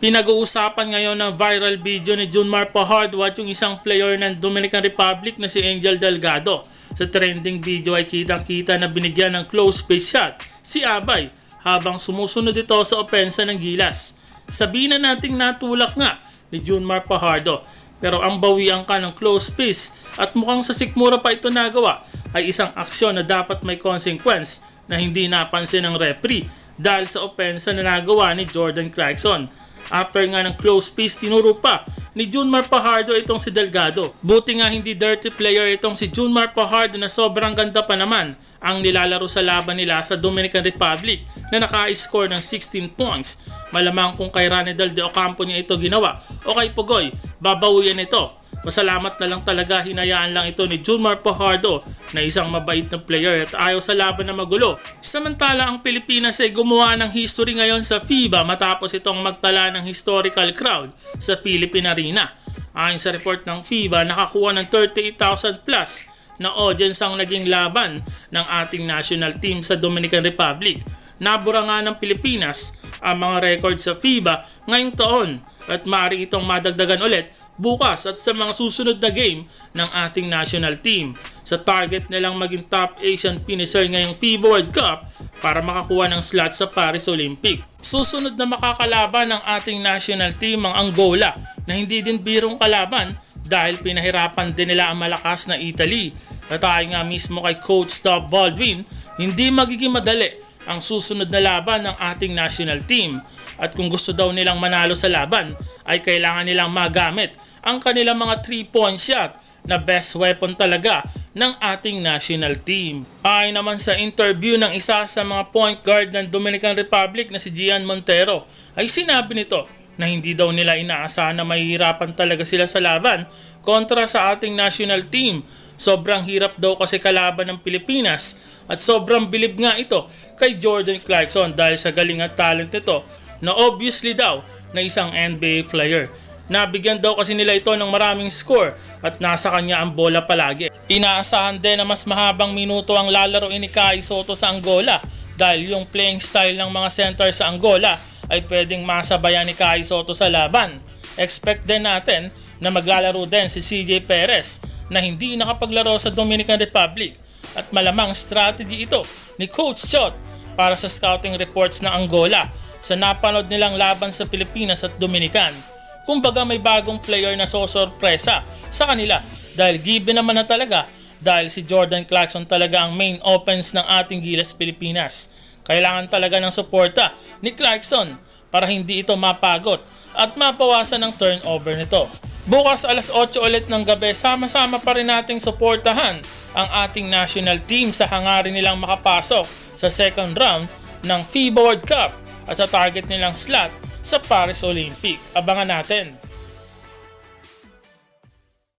Pinag-uusapan ngayon ng viral video ni Junmar Pahardwa at yung isang player ng Dominican Republic na si Angel Delgado. Sa trending video ay kitang-kita na binigyan ng close space shot si Abay habang sumusunod ito sa opensa ng Gilas. Sabihin na nating natulak nga ni Junmar Pajardo pero ang bawian ka ng close space at mukhang sa sikmura pa ito nagawa ay isang aksyon na dapat may consequence na hindi napansin ng referee dahil sa opensa na nagawa ni Jordan Clarkson. After nga ng close space, tinuro pa ni Junmar Pajardo itong si Delgado. Buti nga hindi dirty player itong si Junmar Pajardo na sobrang ganda pa naman ang nilalaro sa laban nila sa Dominican Republic na naka-score ng 16 points. Malamang kung kay Ranedal de Ocampo niya ito ginawa o kay Pugoy, babawian ito. Masalamat na lang talaga hinayaan lang ito ni Junmar Pajardo na isang mabait na player at ayaw sa laban na magulo. Samantala ang Pilipinas ay gumawa ng history ngayon sa FIBA matapos itong magtala ng historical crowd sa Philippine Arena. Ayon sa report ng FIBA, nakakuha ng 38,000 plus na audience ang naging laban ng ating national team sa Dominican Republic. Nabura nga ng Pilipinas ang mga record sa FIBA ngayong taon at maaari itong madagdagan ulit bukas at sa mga susunod na game ng ating national team sa target nilang maging top Asian finisher ngayong FIBA World Cup para makakuha ng slot sa Paris Olympic. Susunod na makakalaban ng ating national team ang Angola na hindi din birong kalaban dahil pinahirapan din nila ang malakas na Italy. At ayon nga mismo kay Coach Top Baldwin, hindi magiging madali ang susunod na laban ng ating national team. At kung gusto daw nilang manalo sa laban, ay kailangan nilang magamit ang kanilang mga 3-point shot na best weapon talaga ng ating national team. Ay naman sa interview ng isa sa mga point guard ng Dominican Republic na si Gian Montero, ay sinabi nito na hindi daw nila inaasahan na mahihirapan talaga sila sa laban kontra sa ating national team. Sobrang hirap daw kasi kalaban ng Pilipinas at sobrang bilib nga ito kay Jordan Clarkson dahil sa galing at talent nito na obviously daw na isang NBA player. Nabigyan daw kasi nila ito ng maraming score at nasa kanya ang bola palagi. Inaasahan din na mas mahabang minuto ang lalaroin ni Kai Soto sa Angola dahil yung playing style ng mga center sa Angola ay pwedeng masabayan ni Kai Soto sa laban. Expect din natin na maglalaro din si CJ Perez na hindi nakapaglaro sa Dominican Republic at malamang strategy ito ni Coach Chot para sa scouting reports ng Angola sa napanood nilang laban sa Pilipinas at Dominican. Kumbaga may bagong player na sosorpresa sa kanila dahil given naman na talaga dahil si Jordan Clarkson talaga ang main offense ng ating Gilas Pilipinas. Kailangan talaga ng suporta ni Clarkson para hindi ito mapagot at mapawasan ng turnover nito. Bukas alas 8 ulit ng gabi, sama-sama pa rin nating suportahan ang ating national team sa hangarin nilang makapasok sa second round ng FIBA World Cup at sa target nilang slot sa Paris Olympic. Abangan natin.